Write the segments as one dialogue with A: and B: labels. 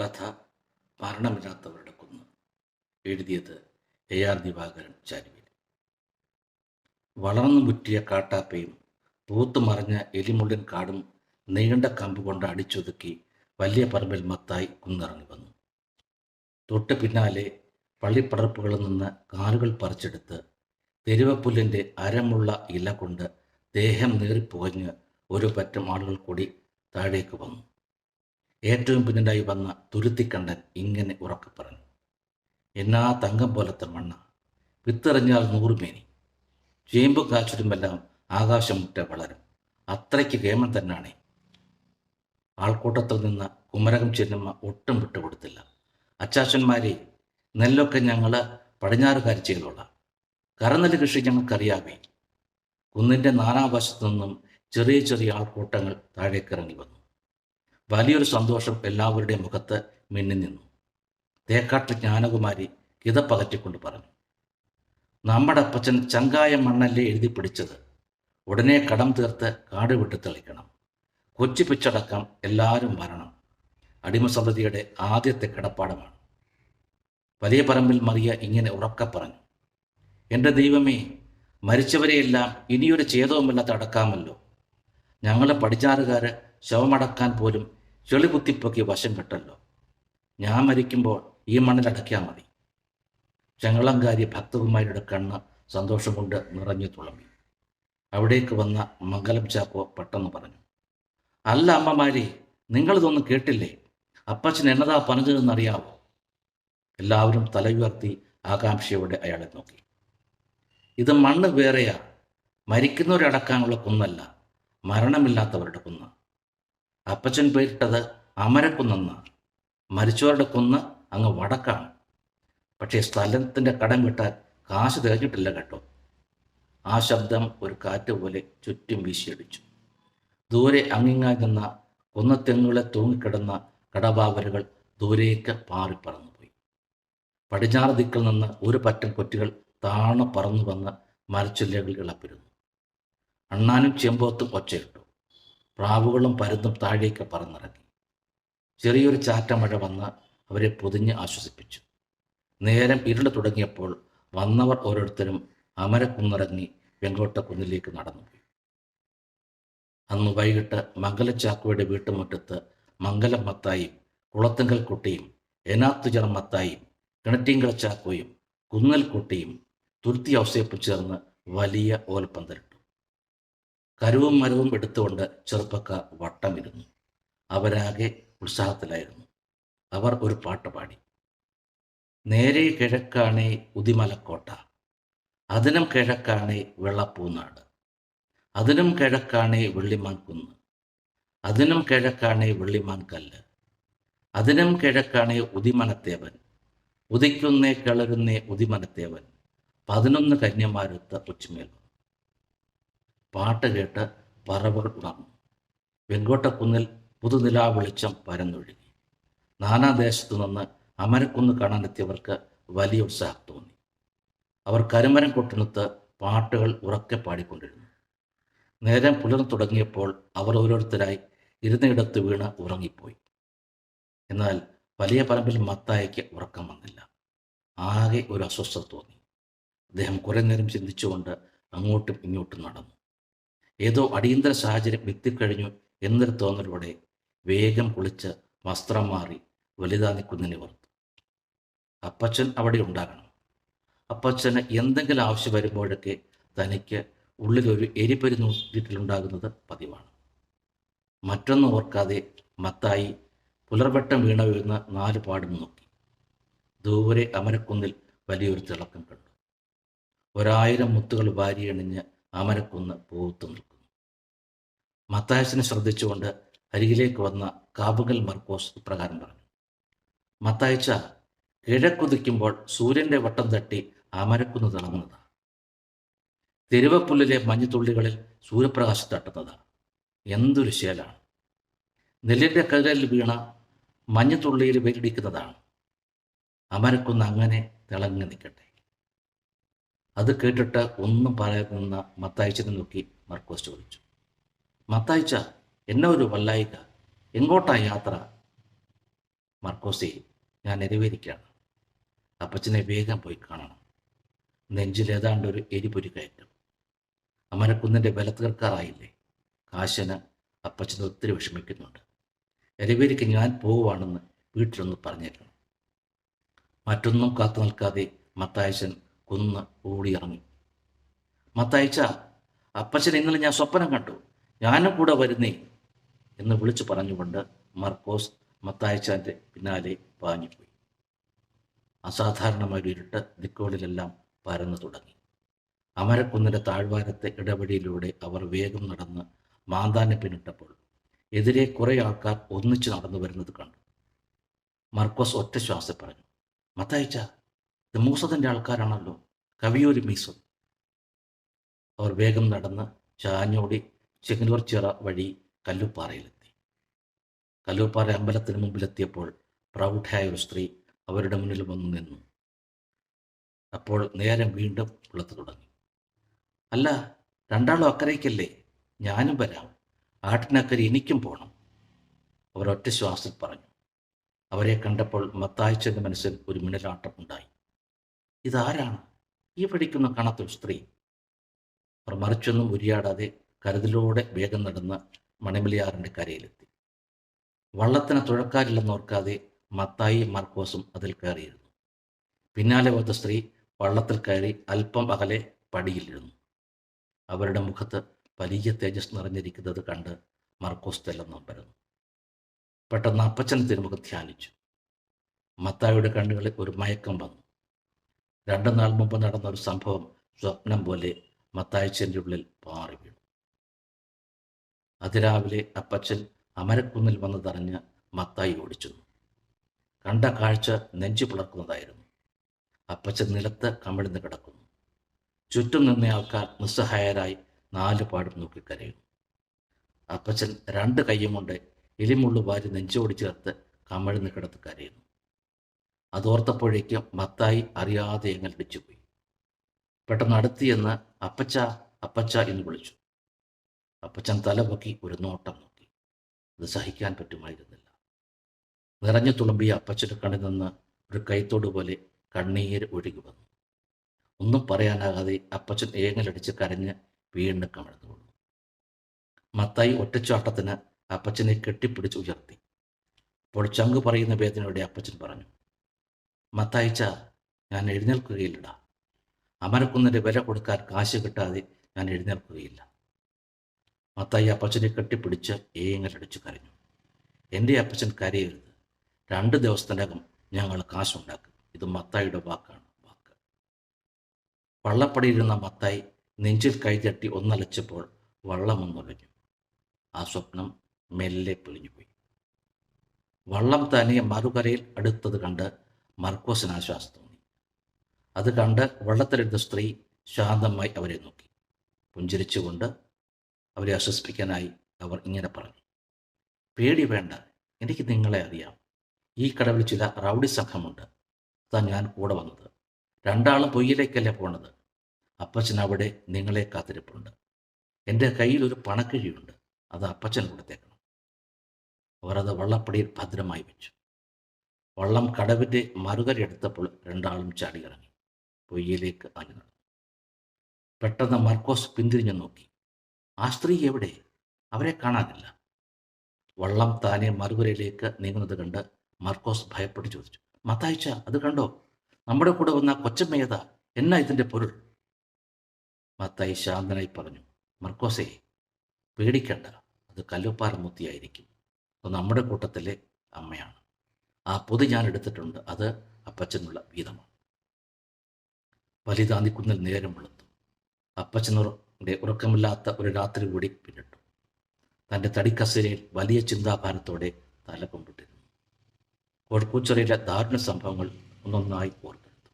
A: കഥ മരണമില്ലാത്തവരുടെ കുന്ന്. എഴുതിയത് എ ആർ ദിവാകരൻ ചാരുവിൽ. വളർന്നു മുറ്റിയ കാട്ടാപ്പയും പൂത്തു മറഞ്ഞ എലിമുള്ളൻ കാടും നീണ്ട കമ്പ് കൊണ്ട് അടിച്ചൊതുക്കി വലിയ പറമ്പിൽ മത്തായി കുന്നിറങ്ങി വന്നു. തൊട്ട് പിന്നാലെ പള്ളിപ്പടർപ്പുകളിൽ നിന്ന് കാലുകൾ പറിച്ചെടുത്ത് തെരുവപ്പുല്ലിന്റെ അരമുള്ള ഇല കൊണ്ട് ദേഹം നേറിപ്പുകഞ്ഞ് ഒരു പറ്റം ആളുകൾ കൂടി താഴേക്ക് വന്നു. ഏറ്റവും പിന്നിലായി വന്ന തുരുത്തിക്കണ്ടൻ ഇങ്ങനെ ഉറക്കെ പറഞ്ഞു എന്നാ തങ്കം പോലത്തെ മണ്ണ? വിത്തെറിഞ്ഞാൽ നൂറുമേനി ചേമ്പും കാച്ചിലുമെല്ലാം ആകാശം മുട്ട വളരും. അത്രയ്ക്ക് കേമൻ തന്നാണേ. ആൾക്കൂട്ടത്തിൽ നിന്ന് കുമരകം ചെല്ലുമ്മ ഒട്ടും വിട്ടുകൊടുത്തില്ല. അച്ചാച്ചന്മാരെ നെല്ലൊക്കെ ഞങ്ങൾ പടിഞ്ഞാറുകാർ ചെയ്തോളാം. കറനെല്ല് കൃഷി ഞങ്ങൾക്കറിയാമേ. കുന്നിന്റെ നാനാവശത്തു നിന്നും ചെറിയ ചെറിയ ആൾക്കൂട്ടങ്ങൾ താഴേക്കിറങ്ങി വന്നു. വലിയൊരു സന്തോഷം എല്ലാവരുടെയും മുഖത്ത് മിന്നി നിന്നു. തേക്കാട്ട് ജ്ഞാനകുമാരി കിതപ്പകറ്റിക്കൊണ്ട് പറഞ്ഞു നമ്മുടെ അപ്പച്ചൻ ചങ്കായ മണ്ണല്ലേ എഴുതി പിടിച്ചത്? ഉടനെ കടം തീർത്ത് കാട് വിട്ട് തെളിക്കണം. കൊച്ചി പിച്ചടക്കം എല്ലാവരും വരണം. അടിമസന്തതിയുടെ ആദ്യത്തെ കിടപ്പാടമാണ്. വലിയ പറമ്പിൽ മറിയ ഇങ്ങനെ ഉറക്ക പറഞ്ഞു എന്റെ ദൈവമേ മരിച്ചവരെയെല്ലാം ഇനിയൊരു ഛേദവുമില്ലാതെ അടക്കാമല്ലോ. ഞങ്ങളെ പടിഞ്ഞാറുകാർ ശവമടക്കാൻ പോലും ചെളി കുത്തിപ്പൊക്കി വശം കെട്ടല്ലോ. ഞാൻ മരിക്കുമ്പോൾ ഈ മണ്ണിൽ മതി. ചെങ്ങളങ്കാരി ഭക്തകുമാരിയുടെ കണ്ണ് സന്തോഷം കൊണ്ട് നിറഞ്ഞു തുളമ്പി. അവിടേക്ക് വന്ന മംഗലം ചാക്കോ പെട്ടെന്ന് പറഞ്ഞു അല്ല അമ്മമാരെ നിങ്ങളിതൊന്നും കേട്ടില്ലേ? അപ്പച്ചൻ എന്നതാ പറഞ്ഞതെന്നറിയാവോ? എല്ലാവരും തലയുയർത്തി ആകാംക്ഷയോടെ അയാളെ നോക്കി. ഇത് മണ്ണ് വേറെയാ. മരിക്കുന്നവരടക്കാനുള്ള കുന്നല്ല. മരണമില്ലാത്തവരുടെ കുന്ന്. അപ്പച്ചൻ പേരിട്ടത് അമരക്കുന്നെന്ന്. മരിച്ചവരുടെ കുന്ന് അങ്ങ് വടക്കാണ്. പക്ഷേ സ്ഥലത്തിന്റെ കടം വിട്ടാൽ കാശ് തികഞ്ഞിട്ടില്ല കേട്ടോ. ആ ശബ്ദം ഒരു കാറ്റ് പോലെ ചുറ്റും വീശിയടിച്ചു. ദൂരെ അങ്ങിങ്ങായി നിന്ന കുന്നത്തെങ്ങുകളെ തൂങ്ങിക്കിടന്ന കടബാബലുകൾ ദൂരേക്ക് പാറിപ്പറന്നുപോയി പടിഞ്ഞാറ് ദിക്കിൽ നിന്ന് ഒരു പറ്റം കൊറ്റികൾ താണു പറന്നു വന്ന് മരച്ചില്ലകൾ ഇളപ്പിരുന്നു. അണ്ണാനും ചെമ്പോത്തും ഒച്ചയിട്ടു. പ്രാവുകളും പരുന്നും താഴേക്ക് പറന്നിറങ്ങി. ചെറിയൊരു ചാറ്റമഴ വന്ന് അവരെ പൊതിഞ്ഞ് ആശ്വസിപ്പിച്ചു. നേരം ഇരുണ്ട് തുടങ്ങിയപ്പോൾ വന്നവർ ഓരോരുത്തരും അമരക്കുന്നിറങ്ങി വെങ്കോട്ട കുന്നിലേക്ക് നടന്നുപോയി അന്ന് വൈകിട്ട് മംഗലച്ചാക്കോയുടെ വീട്ടുമുറ്റത്ത് മംഗലം മത്തായും കുളത്തുങ്കൽ കുട്ടിയും എനാത്തുചർ മത്തായും കിണറ്റിങ്കൽ ചാക്കോയും കുന്നൽ കുട്ടിയും തുരുത്തി ഔസേപ്പും ചേർന്ന് വലിയ ഓൽപ്പന്തലിട്ടു കരുവും മരവും എടുത്തുകൊണ്ട് ചെറുപ്പക്കാർ വട്ടമിരുന്നു. അവരാകെ ഉത്സാഹത്തിലായിരുന്നു. അവർ ഒരു പാട്ട് പാടി. നേരെ കിഴക്കാണേ ഉദിമലക്കോട്ട അതിനും കിഴക്കാണേ വെള്ളപ്പൂനാട് അതിനും കിഴക്കാണേ വെള്ളിമാൻ കുന്ന് അതിനും കിഴക്കാണേ വെള്ളിമാൻ കല്ല് അതിനും കിഴക്കാണേ ഉദിമനത്തേവൻ ഉദിക്കുന്നേ കിളരുന്നേ ഉദിമനത്തേവൻ പതിനൊന്ന് കന്യമാരുത്ത ഉച്ചമേൽ പാട്ട് കേട്ട് പറവുകൾ ഉണർന്നു. വെങ്കോട്ടക്കുന്നിൽ പുതുനിലാ വെളിച്ചം പരന്നൊഴുകി. നാനാദേശത്തു നിന്ന് അമരക്കുന്ന് കാണാനെത്തിയവർക്ക് വലിയ ഉത്സാഹം തോന്നി. അവർ കരിമരം കൊട്ടിനത്ത് പാട്ടുകൾ ഉറക്കെ പാടിക്കൊണ്ടിരുന്നു. നേരം പുലർന്നു തുടങ്ങിയപ്പോൾ അവർ ഓരോരുത്തരായി ഇരുന്നയിടത്ത് വീണ് ഉറങ്ങിപ്പോയി. എന്നാൽ വലിയ പറമ്പിൽ മത്തായയ്ക്ക് ഉറക്കം വന്നില്ല. ആകെ ഒരു അസ്വസ്ഥത തോന്നി. അദ്ദേഹം കുറേ നേരം ചിന്തിച്ചുകൊണ്ട് അങ്ങോട്ടും ഇങ്ങോട്ടും നടന്നു. ഏതോ അടിയന്തര സാഹചര്യം എത്തിക്കഴിഞ്ഞു എന്നൊരു തോന്നലോടെ വേഗം കുളിച്ച് വസ്ത്രം മാറി വലുതാനി കുന്നിനെ ഓർത്തു. അപ്പച്ചൻ അവിടെ ഉണ്ടാകണം. അപ്പച്ചന് എന്തെങ്കിലും ആവശ്യം വരുമ്പോഴൊക്കെ തനിക്ക് ഉള്ളിലൊരു എരിപരി വീട്ടിലുണ്ടാകുന്നത് പതിവാണ്. മറ്റൊന്നും ഓർക്കാതെ മത്തായി പുലർവട്ടം വീണ വീഴുന്ന നാല് പാടും നോക്കി. ദൂരെ അമരക്കുന്നിൽ വലിയൊരു തിളക്കം കണ്ടു. ഒരായിരം മുത്തുകൾ വാരിയണിഞ്ഞ് അമരക്കുന്ന് പൂത്തു നിൽക്കുന്നു. മത്തായസിനെ ശ്രദ്ധിച്ചുകൊണ്ട് അരികിലേക്ക് വന്ന കാബുകൽ മർക്കോസ് ഇപ്രകാരം പറഞ്ഞു മത്തായച്ച കിഴക്കുതിക്കുമ്പോൾ സൂര്യന്റെ വട്ടം തട്ടി അമരക്കുന്ന് തിളങ്ങുന്നതാ തിരുവപ്പുല്ലിലെ മഞ്ഞുതുള്ളികളിൽ സൂര്യപ്രകാശം തട്ടുന്നതാ എന്തൊരു ശേലാണ്. നെല്ലിന്റെ കതിരൽ വീണ മഞ്ഞുതുള്ളിയിൽ വേരിടിക്കുന്നതാണ്. അമരക്കുന്ന് അങ്ങനെ തിളങ്ങി നിൽക്കട്ടെ. അത് കേട്ടിട്ട് ഒന്നും പറയാതെ നിന്ന മത്തായിച്ചനെ നോക്കി മർക്കോസ് ചോദിച്ചു. മത്തായിച്ച എന്നെ ഒരു വല്ലായിക എങ്ങോട്ടാ യാത്ര? മർക്കോസെ ഞാൻ എരിവേരിക്കാണ് അപ്പച്ചനെ വേഗം പോയി കാണണം. നെഞ്ചിലേതാണ്ട് ഒരു എരിപൊരി കയറ്റം. അമരക്കുന്നിന്റെ വില തീർക്കാറായില്ലേ കാശന് അപ്പച്ചൻ ഒത്തിരി വിഷമിക്കുന്നുണ്ട്. എരിവേരിക്ക് ഞാൻ പോവുകയാണെന്ന് വീട്ടിലൊന്ന് പറഞ്ഞേക്കണം. മറ്റൊന്നും കാത്തു നിൽക്കാതെ മത്തായച്ചൻ കുന്ന് ഓടിയിറങ്ങി. മത്തയച്ച അപ്പച്ചൻ ഇന്നലെ ഞാൻ സ്വപ്നം കണ്ടു. ഞാനും കൂടെ വരുന്നേ എന്ന് വിളിച്ചു പറഞ്ഞുകൊണ്ട് മർക്കോസ് മത്തായച്ചാന്റെ പിന്നാലെ പാഞ്ഞുപോയി. അസാധാരണമായ ഇരുട്ട് ദിക്കുകളിലെല്ലാം പരന്നു തുടങ്ങി. അമരക്കുന്നിന്റെ താഴ്വാരത്തെ ഇടവഴിയിലൂടെ അവർ വേഗം നടന്ന് മാന്താനെ പിന്നിട്ടപ്പോൾ എതിരെ കുറെ ആൾക്കാർ ഒന്നിച്ചു നടന്നു വരുന്നത് കണ്ടു. മർക്കോസ് ഒറ്റ ശ്വാസം പറഞ്ഞു മത്തായിച്ച ഇത് മൂസത്തിന്റെ ആൾക്കാരാണല്ലോ. കവിയൂരി മീസോ അവർ വേഗം നടന്ന് ചാഞ്ഞോടി ചെങ്ങന്നൂർ ചിറ വഴി കല്ലുപ്പാറയിലെത്തി. കല്ലൂപ്പാറ അമ്പലത്തിന് മുമ്പിലെത്തിയപ്പോൾ പ്രൗഢയായ ഒരു സ്ത്രീ അവരുടെ മുന്നിൽ വന്നു നിന്നു. അപ്പോൾ നേരം വീണ്ടും കുളത്ത് തുടങ്ങി. അല്ല രണ്ടാളും അക്കരയ്ക്കല്ലേ? ഞാനും വരാം. ആട്ടിനക്കരെ എനിക്കും പോകണം അവർ ഒറ്റ ശ്വാസത്തിൽ പറഞ്ഞു. അവരെ കണ്ടപ്പോൾ മത്തായിച്ചന്റെ മനസ്സിൽ ഒരു മിന്നലാട്ടം ഉണ്ടായി. ഇതാരാണ്? ഈ പഠിക്കുന്ന കണത്തു സ്ത്രീ. അവർ മറിച്ചൊന്നും ഉരിയാടാതെ കരുതലോടെ വേഗം നടന്ന മണിമലയാറിന്റെ കരയിലെത്തി. വള്ളത്തിന് തുഴക്കാരില്ലെന്നോർക്കാതെ മത്തായി മാർക്കോസും അതിൽ കയറിയിരുന്നു. പിന്നാലെ വന്ന സ്ത്രീ വള്ളത്തിൽ കയറി അല്പം അകലെ പടിയിലിരുന്നു. അവരുടെ മുഖത്ത് വലിയ തേജസ് നിറഞ്ഞിരിക്കുന്നത് കണ്ട് മർക്കോസ് തെല്ലെന്നാൻ പരന്നു. പെട്ടെന്ന് അപ്പച്ചൻ തിരുമുഖം ധ്യാനിച്ചു. മത്തായിയുടെ കണ്ണുകളിൽ ഒരു മയക്കം വന്നു. രണ്ടു നാൾ മുമ്പ് നടന്ന ഒരു സംഭവം സ്വപ്നം പോലെ മത്തായച്ചന്റെ ഉള്ളിൽ പാറി വീണു. അതിരാവിലെ അപ്പച്ചൻ അമരക്കുന്നിൽ വന്നതറിഞ്ഞ് മത്തായി ഓടിച്ചു കണ്ട കാഴ്ച നെഞ്ചു പിളർക്കുന്നതായിരുന്നു. അപ്പച്ചൻ നിലത്ത് കമിഴ്ന്ന് കിടക്കുന്നു. ചുറ്റും നിന്ന ആൾക്കാർ നിസ്സഹായരായി നാല് പാടും നോക്കി അപ്പച്ചൻ രണ്ട് കൈയും കൊണ്ട് എലിമുള്ളു വാരി നെഞ്ചോടി ചേർത്ത് കമിഴ്ന്ന് കിടത്ത് കരയുന്നു. അതോർത്തപ്പോഴേക്കും മത്തായി അറിയാതെ എങ്ങൽ പോയി പെട്ടെന്ന് അടുത്ത് എന്ന് അപ്പച്ച അപ്പച്ച എന്ന് വിളിച്ചു. അപ്പച്ചൻ തല പൊക്കി ഒരു നോട്ടം നോക്കി. അത് സഹിക്കാൻ പറ്റുമായിരുന്നില്ല. നിറഞ്ഞു തുളുമ്പിയ അപ്പച്ചന്റെ കണ്ണിൽ നിന്ന് ഒരു കൈത്തോട് പോലെ കണ്ണീര് ഒഴുകി വന്നു. ഒന്നും പറയാനാകാതെ അപ്പച്ചൻ ഏങ്ങലടിച്ച് കരഞ്ഞ് വീണ്ടും കമിഴ്ന്നു കൊണ്ടു മത്തായി ഒറ്റച്ചാട്ടത്തിന് അപ്പച്ചനെ കെട്ടിപ്പിടിച്ച് ഉയർത്തി. അപ്പോൾ ചങ്ക് പറയുന്ന വേദനയോടെ അപ്പച്ചൻ പറഞ്ഞു മത്തായിച്ച ഞാൻ എഴുന്നേൽക്കുകയില്ലട. അമരക്കുന്നിന്റെ വില കൊടുക്കാൻ കാശ് കിട്ടാതെ ഞാൻ എഴുന്നേൽക്കുകയില്ല. മത്തായി അപ്പച്ചനെ കെട്ടിപ്പിടിച്ച് ഏങ്ങലടിച്ച് കരഞ്ഞു. എന്റെ അപ്പച്ചൻ കരയരുത്. രണ്ട് ദിവസത്തിനകം ഞങ്ങൾ കാശുണ്ടാക്കും. ഇത് മത്തായിയുടെ വാക്കാണ് വാക്ക്. വള്ളപ്പടിയിരുന്ന മത്തായി നെഞ്ചിൽ കൈതട്ടി ഒന്നലച്ചപ്പോൾ വള്ളമൊന്നൊളിഞ്ഞു ആ സ്വപ്നം മെല്ലെ പൊളിഞ്ഞുപോയി വള്ളം തനിയെ മറുകരയിൽ അടുത്തത് കണ്ട് മർക്കോസിന് ആശ്വാസം തോന്നി. അത് കണ്ട് വള്ളത്തിലെടുത്ത സ്ത്രീ ശാന്തമായി അവരെ നോക്കി. പുഞ്ചിരിച്ചുകൊണ്ട് അവരെ ആശ്വസിപ്പിക്കാനായി അവർ ഇങ്ങനെ പറഞ്ഞു. പേടി വേണ്ട എനിക്ക് നിങ്ങളെ അറിയാം. ഈ കടവിൽ ചില റൗഡി സംഘമുണ്ട്. അതാ ഞാൻ കൂടെ വന്നത്. രണ്ടാളും പൊയ്യിലേക്കല്ലേ പോണത്? അപ്പച്ചൻ അവിടെ നിങ്ങളെ കാത്തിരിപ്പുണ്ട്. എന്റെ കയ്യിൽ ഒരു പണക്കിഴിയുണ്ട്. അത് അപ്പച്ചൻ കൊടുത്തേക്കണം. അവർ അത് വള്ളപ്പടിയിൽ ഭദ്രമായി വെച്ചു. വള്ളം കടവിന്റെ മറുകരയെടുത്തപ്പോൾ രണ്ടാളും ചാടിയിറങ്ങി. പൊയ്യയിലേക്ക് അഞ്ഞു പെട്ടെന്ന് മർക്കോസ് പിന്തിരിഞ്ഞു നോക്കി. ആ സ്ത്രീ എവിടെ? അവരെ കാണാനില്ല. വള്ളം താനെ മറുകരയിലേക്ക് നീങ്ങുന്നത് കണ്ട് മർക്കോസ് ഭയപ്പെട്ട് ചോദിച്ചു. മത്തായിച്ച അത് കണ്ടോ? നമ്മുടെ കൂടെ വന്ന കൊച്ചമ്മയത എന്നാ ഇതിന്റെ പൊരുൾ? മത്തായി ശാന്തനായി പറഞ്ഞു. മർക്കോസേ പേടിക്കണ്ട. അത് കല്ലുപ്പാറ മുത്തിയായിരിക്കും. അത് നമ്മുടെ കൂട്ടത്തിലെ അമ്മയാണ്. ആ പൊതി ഞാൻ എടുത്തിട്ടുണ്ട്. അത് അപ്പച്ചനുള്ള വീതമാണ്. വലിതാന്തിക്കുന്നിൽ നേരം വെളുത്തു. അപ്പച്ചനുടെ ഉറക്കമില്ലാത്ത ഒരു രാത്രി കൂടി പിന്നിട്ടു. തന്റെ തടിക്കസേരയിൽ വലിയ ചിന്താഭാരത്തോടെ തല കൊണ്ടിട്ടിരുന്നു. കോഴിക്കൂച്ചറയിലെ ദാരുണ സംഭവങ്ങൾ ഒന്നൊന്നായി ഓർത്തെടുത്തു.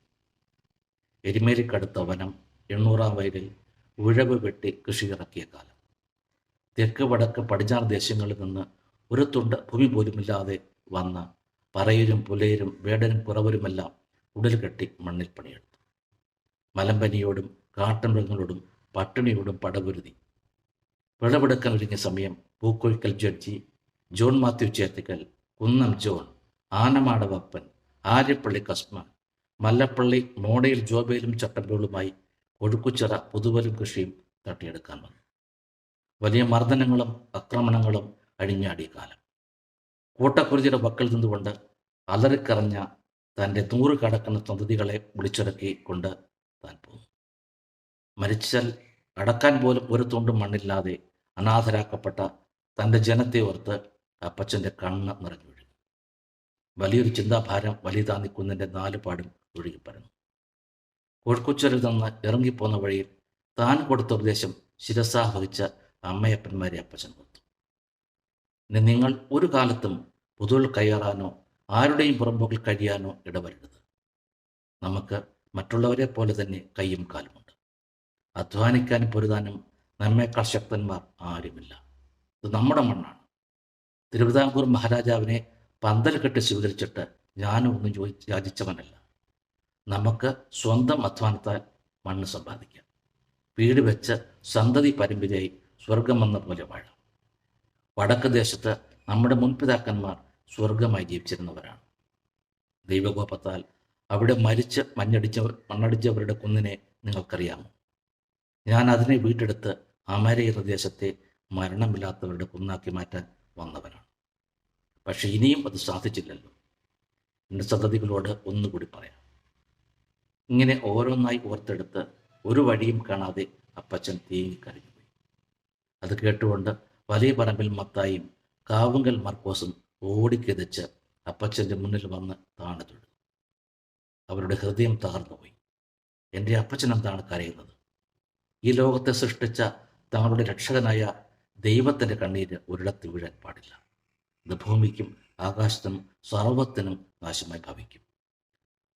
A: എരിമേലിക്കടുത്ത വനം എണ്ണൂറാം വയലിൽ ഉഴവ് വെട്ടി കൃഷി ഇറക്കിയ കാലം. തെക്ക് വടക്ക് പടിഞ്ഞാറ് ദേശങ്ങളിൽ നിന്ന് ഒരു തുണ്ട് ഭൂമി പോലുമില്ലാതെ വന്ന പറയരും പുലയരും വേടനും കുറവരുമെല്ലാം ഉടൽ കെട്ടി മണ്ണിൽ പണിയെടുത്തു. മലമ്പനിയോടും കാട്ടുമൃഗങ്ങളോടും പട്ടിണിയോടും പടപൊരുതി. വിളവെടുക്കാൻ ഒരുങ്ങിയ സമയം പൂക്കൊഴിക്കൽ ജഡ്ജി ജോൺ മാത്യു ചേർത്തിക്കൽ കുന്നം ജോൺ ആനമാടവപ്പൻ ആര്യപ്പള്ളി കസ്മ മല്ലപ്പള്ളി മോഡയിൽ ജോബയിലും ചട്ടമ്പുകളുമായി ഒഴുക്കുച്ചിറ പുതുവലും കൃഷിയും തട്ടിയെടുക്കാൻ വന്നു. വലിയ മർദ്ദനങ്ങളും ആക്രമണങ്ങളും അഴിഞ്ഞാടിയ കാലം. കൂട്ടക്കുരുതിയുടെ പക്കൽ നിന്നുകൊണ്ട് അലറിക്കറഞ്ഞ തന്റെ നൂറ് കടക്കുന്ന സന്തതികളെ വിളിച്ചിറക്കി കൊണ്ട് താൻ പോന്നു. മരിച്ചാൽ അടക്കാൻ പോലും ഒരു തുണ്ടും മണ്ണില്ലാതെ അനാഥരാക്കപ്പെട്ട തന്റെ ജനത്തെ ഓർത്ത് അപ്പച്ചന്റെ കണ്ണ് നിറഞ്ഞു വീഴും വലിയൊരു ചിന്താഭാരം വലിയതാന്നി കുന്നിന്റെ നാല് പാടും ഒഴുകിപ്പരന്നു. കോഴിക്കൊച്ചറിൽ നിന്ന് ഇറങ്ങിപ്പോന്ന വഴിയിൽ താൻ കൊടുത്ത ഉപദേശം ശിരസാവഹിച്ച അമ്മയപ്പന്മാരെ അപ്പച്ചൻ നിങ്ങൾ ഒരു കാലത്തും പുതുൽ കയറാനോ ആരുടെയും പുറമ്പോക്കിൽ കഴിയാനോ ഇടവരരുത്. നമുക്ക് മറ്റുള്ളവരെ പോലെ തന്നെ കയ്യും കാലുമുണ്ട്. അധ്വാനിക്കാനും പൊരുതാനും നമ്മേക്കാൾ ശക്തന്മാർ ആരുമില്ല. ഇത് നമ്മുടെ മണ്ണാണ്. തിരുവിതാംകൂർ മഹാരാജാവിനെ പന്തൽ കെട്ടി സ്വീകരിച്ചിട്ട് ഞാനും ഒന്നും ചോദി യാചിച്ചവനല്ല. നമുക്ക് സ്വന്തം അധ്വാനത്താൽ മണ്ണ് സമ്പാദിക്കാം. വീട് വെച്ച് സന്തതി പരമ്പരയായി സ്വർഗം വന്ന പോലെ വാഴാം. വടക്ക് ദേശത്ത് നമ്മുടെ മുൻപിതാക്കന്മാർ സ്വർഗമായി ജീവിച്ചിരുന്നവരാണ്. ദൈവകോപത്താൽ അവിടെ മരിച്ച് മഞ്ഞടിച്ചവർ മണ്ണടിച്ചവരുടെ കുന്നിനെ നിങ്ങൾക്കറിയാമോ? ഞാൻ അതിനെ വീട്ടെടുത്ത് അമരയ പ്രദേശത്തെ മരണമില്ലാത്തവരുടെ കുന്നാക്കി മാറ്റാൻ വന്നവനാണ്. പക്ഷെ ഇനിയും അത് സാധിച്ചില്ലല്ലോ. എന്റെ സന്തതികളോട് ഒന്നുകൂടി പറയാം. ഇങ്ങനെ ഓരോന്നായി ഓർത്തെടുത്ത് ഒരു വഴിയും കാണാതെ അപ്പച്ചൻ തീങ്ങി തേങ്ങിക്കരഞ്ഞുപോയി അത് കേട്ടുകൊണ്ട് വലിയ പറമ്പിൽ മത്തായും കാവുങ്കൽ മർക്കോസും ഓടിക്കെതിച്ച് അപ്പച്ചന്റെ മുന്നിൽ വന്ന് താണു തൊഴുതു. അവരുടെ ഹൃദയം തകർന്നുപോയി. എന്റെ അപ്പച്ചൻ എന്താണ് കരയുന്നത്? ഈ ലോകത്തെ സൃഷ്ടിച്ച തങ്ങളുടെ രക്ഷകനായ ദൈവത്തിന്റെ കണ്ണീര് ഒരിടത്ത് വീഴാൻ പാടില്ല. ഇത് ഭൂമിക്കും ആകാശത്തിനും സർവത്തിനും നാശമായി ഭവിക്കും.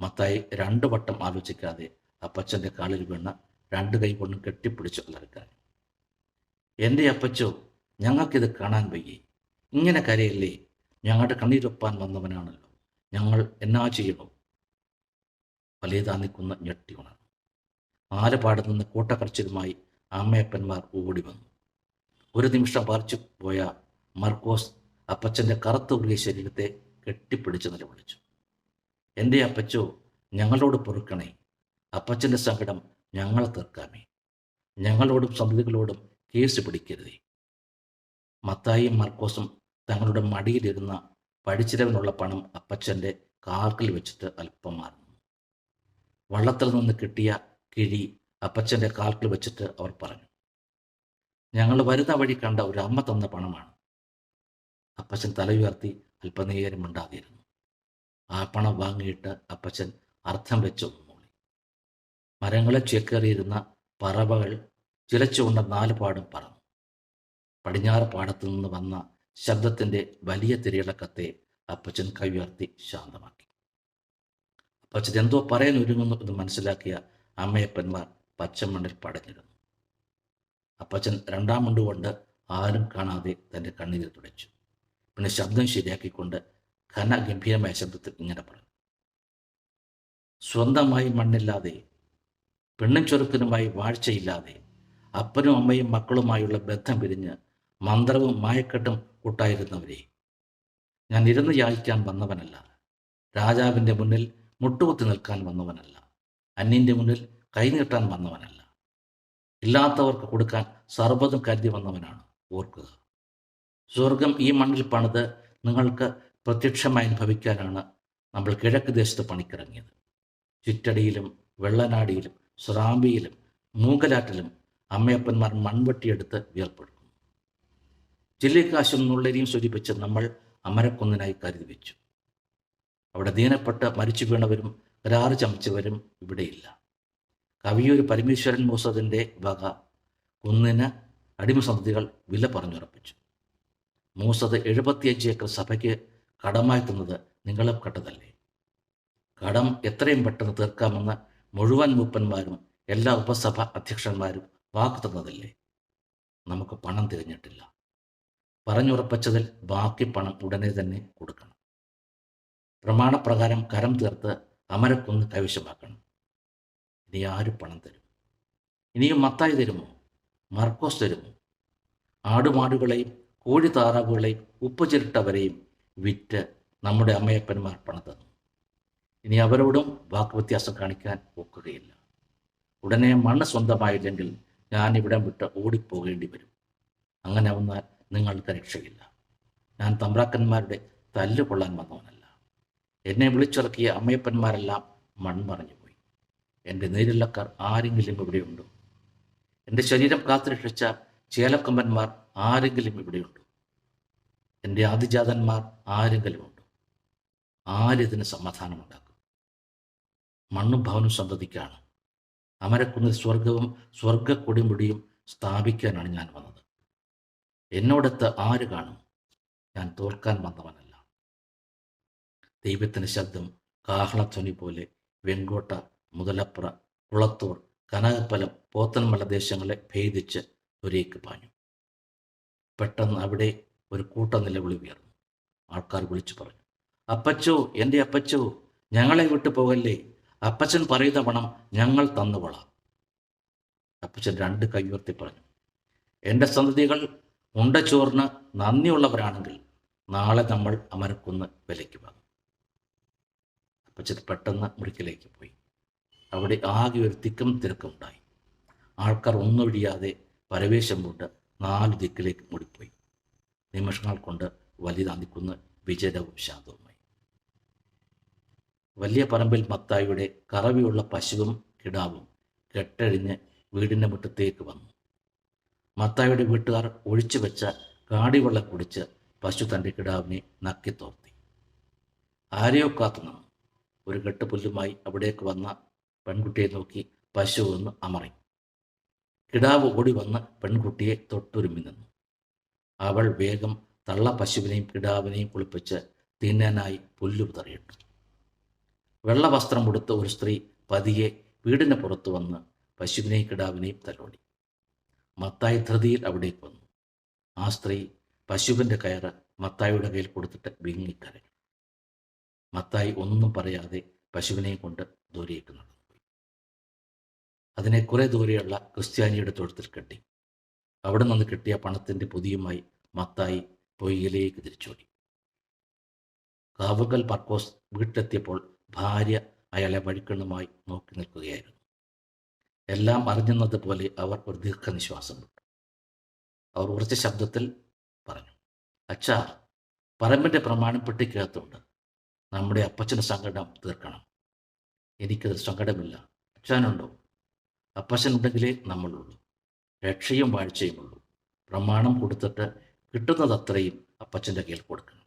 A: മത്തായി രണ്ടു വട്ടം ആലോചിക്കാതെ അപ്പച്ചന്റെ കാലിൽ വീണ രണ്ട് കൈ കൊണ്ടും കെട്ടിപ്പിടിച്ചു കലർക്കാൻ എന്റെ അപ്പച്ചോ ഞങ്ങൾക്കിത് കാണാൻ വയ്യേ. ഇങ്ങനെ കരയില്ലേ? ഞങ്ങളുടെ കണ്ണീരൊപ്പാൻ വന്നവനാണല്ലോ. ഞങ്ങൾ എന്നാ ചെയ്യണോ? വലിയതാന്നിക്കുന്ന ഞെട്ടി ഉണർന്നു. ആലപാട് നിന്ന് കൂട്ടക്കറച്ചിലുമായി അമ്മയപ്പന്മാർ ഓടി വന്നു. ഒരു നിമിഷം പറിച്ചു പോയ മർക്കോസ് അപ്പച്ചന്റെ കറുത്ത ഉരുകിയ ശരീരത്തെ കെട്ടിപ്പിടിച്ച് നിലവിളിച്ചു. എന്റെ അപ്പച്ചോ ഞങ്ങളോട് പൊറുക്കണേ. അപ്പച്ചന്റെ സങ്കടം ഞങ്ങളെ തീർക്കാമേ. ഞങ്ങളോടും സമിതികളോടും കേസ് പിടിക്കരുതേ. മത്തായിയും മർക്കോസും തങ്ങളുടെ മടിയിലിരുന്ന പഠിച്ചിരവിനുള്ള പണം അപ്പച്ചന്റെ കാർക്കിൽ വെച്ചിട്ട് അല്പം മാറുന്നു. വള്ളത്തിൽ നിന്ന് കിട്ടിയ കിഴി അപ്പച്ചന്റെ കാൽക്കിൽ വെച്ചിട്ട് അവർ പറഞ്ഞു ഞങ്ങൾ വരുന്ന വഴി കണ്ട ഒരു അമ്മ തന്ന പണമാണ്. അപ്പച്ചൻ തലയുയർത്തി അല്പനേരം ഉണ്ടാകിയിരുന്നു ആ പണം വാങ്ങിയിട്ട് അപ്പച്ചൻ അർത്ഥം വെച്ച് മൂളി. മരങ്ങളെ ചേക്കേറിയിരുന്ന പറവകൾ ചിലച്ചുകൊണ്ട് നാലുപാടും പറന്നു. പടിഞ്ഞാറ് പാടത്തു നിന്ന് വന്ന ശബ്ദത്തിന്റെ വലിയ തിരയിളക്കത്തെ അപ്പച്ചൻ കൈയുയർത്തി ശാന്തമാക്കി. അപ്പച്ചൻ എന്തോ പറയാൻ ഒരുങ്ങുന്നു എന്ന് മനസ്സിലാക്കിയ അമ്മയപ്പന്മാർ പച്ചമണ്ണിൽ പടഞ്ഞിരുന്നു. അപ്പച്ചൻ രണ്ടാം മുണ്ടുകൊണ്ട് ആരും കാണാതെ തന്റെ കണ്ണീരിൽ തുടച്ചു. പിന്നെ ശബ്ദം ശരിയാക്കിക്കൊണ്ട് ഘനഗംഭീരമായ ശബ്ദത്തിൽ ഇങ്ങനെ പറഞ്ഞു. സ്വന്തമായി മണ്ണില്ലാതെ പെണ്ണും ചെറുക്കനുമായി വാഴ്ചയില്ലാതെ അപ്പനും അമ്മയും മക്കളുമായുള്ള ബന്ധം പിരിഞ്ഞ് മന്ത്രവും മായക്കെട്ടും കൂട്ടായിരുന്നവരെ. ഞാൻ ഇരുന്ന് യാചിക്കാൻ വന്നവനല്ല. രാജാവിന്റെ മുന്നിൽ മുട്ടുകുത്തി നിൽക്കാൻ വന്നവനല്ല. അന്യന്റെ മുന്നിൽ കൈനീട്ടാൻ വന്നവനല്ല. ഇല്ലാത്തവർക്ക് കൊടുക്കാൻ സർവതും കരുതി വന്നവനാണ്. ഓർക്കുക. സ്വർഗം ഈ മണ്ണിൽ പണിത് നിങ്ങൾക്ക് പ്രത്യക്ഷമായി അനുഭവിക്കാനാണ് നമ്മൾ കിഴക്ക് ദേശത്ത് പണിക്കിറങ്ങിയത്. ചിറ്റടിയിലും വെള്ളനാടിയിലും സ്രാമ്പിയിലും മൂങ്കലാറ്റിലും അമ്മയപ്പന്മാർ മൺവെട്ടിയെടുത്ത് വിയർപ്പെടുക്കും ചില്ലിക്കാശും നുള്ളരിയും സൂചിപ്പിച്ച് നമ്മൾ അമരക്കുന്നിനായി കരുതി വെച്ചു. അവിടെ ദീനപ്പെട്ട് മരിച്ചു വീണവരും കരാറ് ചമച്ചവരും ഇവിടെയില്ല. കവിയൂർ പരമേശ്വരൻ മൂസതിന്റെ വക കുന്നിന് അടിമസന്ധതികൾ വില പറഞ്ഞുറപ്പിച്ചു. മൂസത് എഴുപത്തിയഞ്ച് ഏക്കർ സഭയ്ക്ക് കടമായി തന്നത് നിങ്ങളും കട്ടതല്ലേ കടം എത്രയും പെട്ടെന്ന് തീർക്കാമെന്ന് മുഴുവൻ മൂപ്പന്മാരും എല്ലാ ഉപസഭ അധ്യക്ഷന്മാരും വാക്ക് തന്നതല്ലേ? നമുക്ക് പണം തിരിഞ്ഞിട്ടില്ല പറഞ്ഞുറപ്പിച്ചതിൽ ബാക്കി പണം ഉടനെ തന്നെ കൊടുക്കണം. പ്രമാണപ്രകാരം കരം തീർത്ത് അമരക്കുന്ന് കൈവശമാക്കണം. ഇനി ആര് പണം തരും? ഇനിയും മത്തായി തരുമോ? മർക്കോസ് തരുമോ? ആടുമാടുകളെയും കോഴി താറാവുകളെയും ഉപ്പ് ചിരട്ടവരെയും വിറ്റ് നമ്മുടെ അമ്മയപ്പന്മാർ പണം തന്നു. ഇനി അവരോടും വാക്കുവ്യത്യാസം കാണിക്കാൻ ഒക്കുകയില്ല. ഉടനെ മണ്ണ് സ്വന്തമായില്ലെങ്കിൽ ഞാൻ ഇവിടം വിട്ട് ഓടിപ്പോകേണ്ടി വരും. അങ്ങനെ വന്നാൽ നിങ്ങൾക്ക് രക്ഷയില്ല. ഞാൻ തമ്പ്രാക്കന്മാരുടെ തല്ല് കൊള്ളാൻ വന്നവനല്ല. എന്നെ വിളിച്ചിറക്കിയ അമ്മയപ്പന്മാരെല്ലാം മൺമറഞ്ഞുപോയി എന്റെ നേരിലക്കാർ ആരെങ്കിലും ഇവിടെയുണ്ടോ? എന്റെ ശരീരം കാത്തുരക്ഷിച്ച ചേലക്കമ്പന്മാർ ആരെങ്കിലും ഇവിടെയുണ്ടോ? എന്റെ ആദിജാതന്മാർ ആരെങ്കിലും ഉണ്ടോ ആരിതിന് സമാധാനമുണ്ടാക്കും? മണ്ണും ഭവനും സന്തതിക്കാണ്. അമരക്കുന്നിൽ സ്വർഗവും സ്വർഗ കൊടിമുടിയും സ്ഥാപിക്കാനാണ് ഞാൻ വന്നത്. എന്നോടത്ത് ആര് കാണും? ഞാൻ തോൽക്കാൻ വന്നവനല്ല. ദൈവത്തിന്റെ ശബ്ദം കാഹളധ്വനി പോലെ വെങ്കോട്ട മുതലപ്ര കുളത്തൂർ കനകപ്പലം പോത്തൻമല ദേശങ്ങളെ ഭേദിച്ച് ഒരേക്ക് പാഞ്ഞു. പെട്ടെന്ന് അവിടെ ഒരു കൂട്ട നിലവിളി ഉയർന്നു. ആൾക്കാർ വിളിച്ചു പറഞ്ഞു അപ്പച്ചോ എന്റെ അപ്പച്ചോ ഞങ്ങളെ വിട്ടു പോകല്ലേ? അപ്പച്ചൻ പറയുന്ന പണം ഞങ്ങൾ തന്നുകൊള്ളാം. അപ്പച്ചൻ രണ്ട് കൈയുയർത്തി പറഞ്ഞു എന്റെ സന്തതികൾ ഉണ്ടച്ചോറിന് നന്ദിയുള്ളവരാണെങ്കിൽ നാളെ നമ്മൾ അമരക്കുന്ന് വിലയ്ക്ക് വാങ്ങും. അപ്പച്ചൻ പെട്ടെന്ന് മുറിക്കിലേക്ക് പോയി. അവിടെ ആകെ ഒരു തിക്കും തിരക്കും ഉണ്ടായി ആൾക്കാർ ഒന്നൊഴിയാതെ പരവേശം കൊണ്ട് നാല് ദിക്കിലേക്ക് മുടിപ്പോയി. നിമിഷങ്ങൾ കൊണ്ട് വലിയ നന്ദിക്കുന്ന് വിജയവും ശാന്തവുമായി. വലിയ പറമ്പിൽ മത്തായിയുടെ കറവിയുള്ള പശുവും കിടാവും കെട്ടഴിഞ്ഞ് വീടിന്റെ മുറ്റത്തേക്ക് വന്നു. മത്തായിയുടെ വീട്ടുകാർ ഒഴിച്ചു വെച്ച കാടിവെള്ളം കുടിച്ച് പശു തന്റെ കിടാവിനെ നക്കി തോർത്തി. ആരെയോ കാത്തു നിന്നു. ഒരു കെട്ടുപുല്ലുമായി അവിടേക്ക് വന്ന പെൺകുട്ടിയെ നോക്കി പശു ഒന്ന് അമറി. കിടാവ് ഓടി വന്ന് പെൺകുട്ടിയെ തൊട്ടുരുമ്പി നിന്നു. അവൾ വേഗം തള്ള പശുവിനെയും കിടാവിനെയും കുളിപ്പിച്ച് തിന്നാനായി പുല്ലു തറിയിട്ടു വെള്ളവസ്ത്രം ഉടുത്ത ഒരു സ്ത്രീ പതിയെ വീടിന് പുറത്തു വന്ന് പശുവിനെയും കിടാവിനെയും തലോടി. മത്തായി ധൃതിയിൽ അവിടേക്ക് വന്നു. ആ സ്ത്രീ പശുവിന്റെ കയറ് മത്തായിയുടെ കയ്യിൽ കൊടുത്തിട്ട് വിങ്ങിക്കരഞ്ഞു. മത്തായി ഒന്നും പറയാതെ പശുവിനെയും കൊണ്ട് ദൂരേക്ക് നടന്നുപോയി അതിനെ കുറെ ദൂരെയുള്ള ക്രിസ്ത്യാനിയുടെ തൊഴുത്തിൽ കെട്ടി. അവിടെ നിന്ന് കിട്ടിയ പണത്തിന്റെ പൊതിയുമായി മത്തായി പൊയ്യിലേക്ക് തിരിച്ചോടി. കാവുകൽ പർക്കോസ് വീട്ടിലെത്തിയപ്പോൾ ഭാര്യ അയാളെ വഴിക്കണ്ണുമായി നോക്കി നിൽക്കുകയായിരുന്നു. എല്ലാം അറിഞ്ഞെന്നതുപോലെ അവർ ഒരു ദീർഘനിശ്വാസം വിട്ടു. അവർ ഉറച്ച ശബ്ദത്തിൽ പറഞ്ഞു അച്ഛാ പറമ്പിന്റെ പ്രമാണം പെട്ടിക്കകത്തുണ്ട്. നമ്മുടെ അപ്പച്ചന്റെ സങ്കടം തീർക്കണം. എനിക്കത് സങ്കടമില്ല. അച്ഛനുണ്ടോ? അപ്പച്ചനുണ്ടെങ്കിലേ നമ്മളുള്ളൂ. രക്ഷയും വാഴ്ചയുമുള്ളൂ പ്രമാണം കൊടുത്തിട്ട് കിട്ടുന്നത് അത്രയും അപ്പച്ചന്റെ കയ്യിൽ കൊടുക്കണം.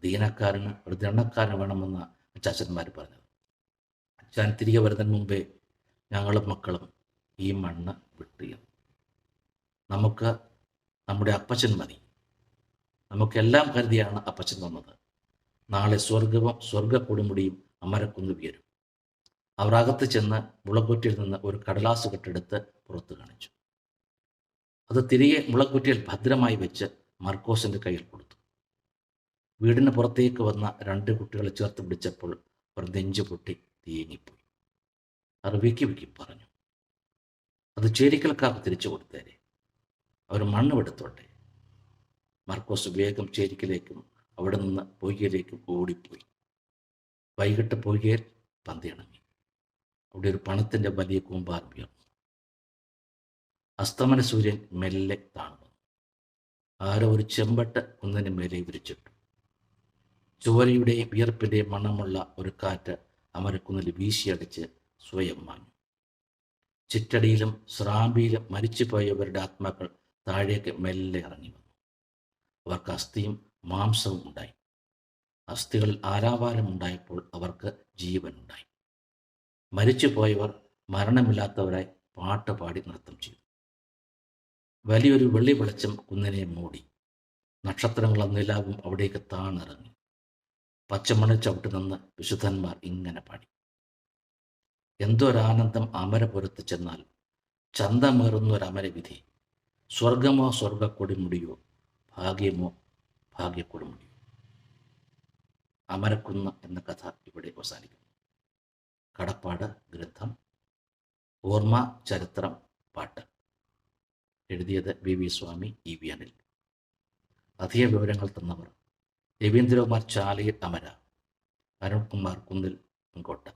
A: ദീനക്കാരന് ഒരു ദണ്ണക്കാരന് വേണമെന്ന അച്ചാച്ചന്മാർ പറഞ്ഞത്. അച്ഛൻ തിരികെ വരുന്നതിന് മുമ്പേ ഞങ്ങളും മക്കളും ഈ മണ്ണ് വിട്ടിയും നമുക്ക് നമ്മുടെ അപ്പച്ചൻ മതി. നമുക്കെല്ലാം കരുതിയാണ് അപ്പച്ചൻ തന്നത് നാളെ സ്വർഗവും സ്വർഗ കൊടുമുടിയും അമരക്കുന്ന് വീരും. അവർ അകത്ത് ചെന്ന് മുളകുറ്റിയിൽ നിന്ന് ഒരു കടലാസ് കെട്ടെടുത്ത് പുറത്തു കാണിച്ചു. അത് തിരികെ മുളകുറ്റിയിൽ ഭദ്രമായി വെച്ച് മർക്കോസിന്റെ കയ്യിൽ കൊടുത്തു. വീടിന് പുറത്തേക്ക് വന്ന രണ്ട് കുട്ടികളെ ചേർത്ത് പിടിച്ചപ്പോൾ അവർ നെഞ്ചു പൊട്ടി തീയങ്ങിപ്പോയി അവർ വിക്കി പറഞ്ഞു. അത് ചേരിക്കൽക്കാർക്ക് തിരിച്ചു കൊടുത്തേരെ. അവർ മണ്ണ് എടുത്തോട്ടെ മർക്കോസ് വേഗം ചേരിക്കലേക്കും അവിടെ നിന്ന് പൊയ്യയിലേക്കും ഓടിപ്പോയി. വൈകിട്ട് പൊയ്യയിൽ പന്തിയിണങ്ങി. അവിടെ ഒരു പണത്തിന്റെ വലിയ കൂമ്പാരം ഉയർന്നു. അസ്തമന സൂര്യൻ മെല്ലെ താണു ആരോ ഒരു ചെമ്പട്ട് കുന്നിന് മേലെ വിരിച്ചിട്ടു. ചുവരയുടെയും വിയർപ്പിന്റെയും മണമുള്ള ഒരു കാറ്റ് അമരക്കുന്നിൽ വീശിയടിച്ച് സ്വയം മാഞ്ഞു ചിറ്റടിയിലും സ്രാമ്പിയിലും മരിച്ചുപോയവരുടെ ആത്മാക്കൾ താഴേക്ക് മെല്ലെ ഇറങ്ങി വന്നു. അവർക്ക് അസ്ഥിയും മാംസവും ഉണ്ടായി. അസ്ഥികളിൽ ആരാവാരം ഉണ്ടായപ്പോൾ അവർക്ക് ജീവൻ ജീവനുണ്ടായി മരിച്ചുപോയവർ മരണമില്ലാത്തവരായി പാട്ട് പാടി നൃത്തം ചെയ്തു. വലിയൊരു വെള്ളി വെളിച്ചം കുന്നിനെ മൂടി. നക്ഷത്രങ്ങളും നിലാവും അവിടേക്ക് താണിറങ്ങി. പച്ചമണ്ണിൽ ചവിട്ടി നിന്ന് വിശുദ്ധന്മാർ ഇങ്ങനെ പാടി. എന്തൊരാനന്ദം അമരപുരത്ത് ചെന്നാൽ ചന്തമേറുന്നൊരമരവിധി. സ്വർഗമോ സ്വർഗക്കൊടിമുടിയോ ഭാഗ്യമോ ഭാഗ്യക്കൊടിമുടിയോ. അമരക്കുന്ന എന്ന കഥ ഇവിടെ അവസാനിക്കുന്നു. കടപ്പാട് ഗ്രന്ഥം ഓർമ്മ ചരിത്രം പാട്ട്. എഴുതിയത് V V Swamy E V Anil. അധിക വിവരങ്ങൾ തന്നവർ രവീന്ദ്രകുമാർ ചാലയിൽ അമര അരുൺകുമാർ കുന്നിൽ പെങ്കോട്ട